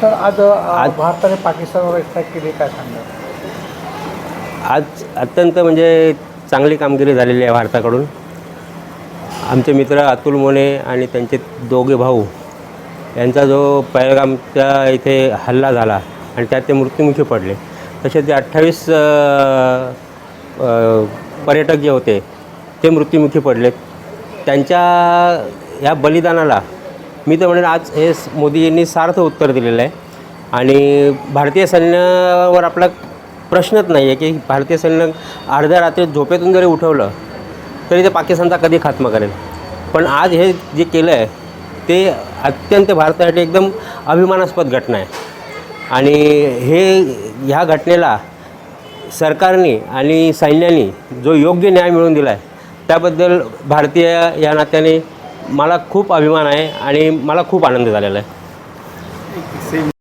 Sir आज आज- भारताने पाकिस्तानवर स्ट्राईक केली काय सांगणार? आज अत्यंत म्हणजे चांगली कामगिरी झालेली आहे भारताकडून. आमचे मित्र अतुल मोने आणि त्यांचे दोघे भाऊ यांचा जो पहलगामच्या इथे हल्ला झाला आणि त्यात ते मृत्युमुखी पडले. तसे ते अठ्ठावीस पर्यटक जे होते ते मृत्युमुखी पडले. त्यांच्या ह्या बलिदानाला मी तर म्हणेन आज हे मोदीजींनी सार्थ उत्तर दिलेलं आहे. आणि भारतीय सैन्यावर आपला प्रश्नच नाही आहे की भारतीय सैन्य अर्ध्या रात्री झोपेतून जरी उठवलं तरी ते पाकिस्तानचा कधी खात्मा करेल. पण आज हे जे केलं आहे ते अत्यंत भारतासाठी एकदम अभिमानास्पद घटना आहे. आणि हे ह्या घटनेला सरकारने आणि सैन्याने जो योग्य न्याय मिळवून दिला आहे त्याबद्दल भारतीय या नात्याने मला खूप अभिमान आहे आणि मला खूप आनंद झालेला आहे.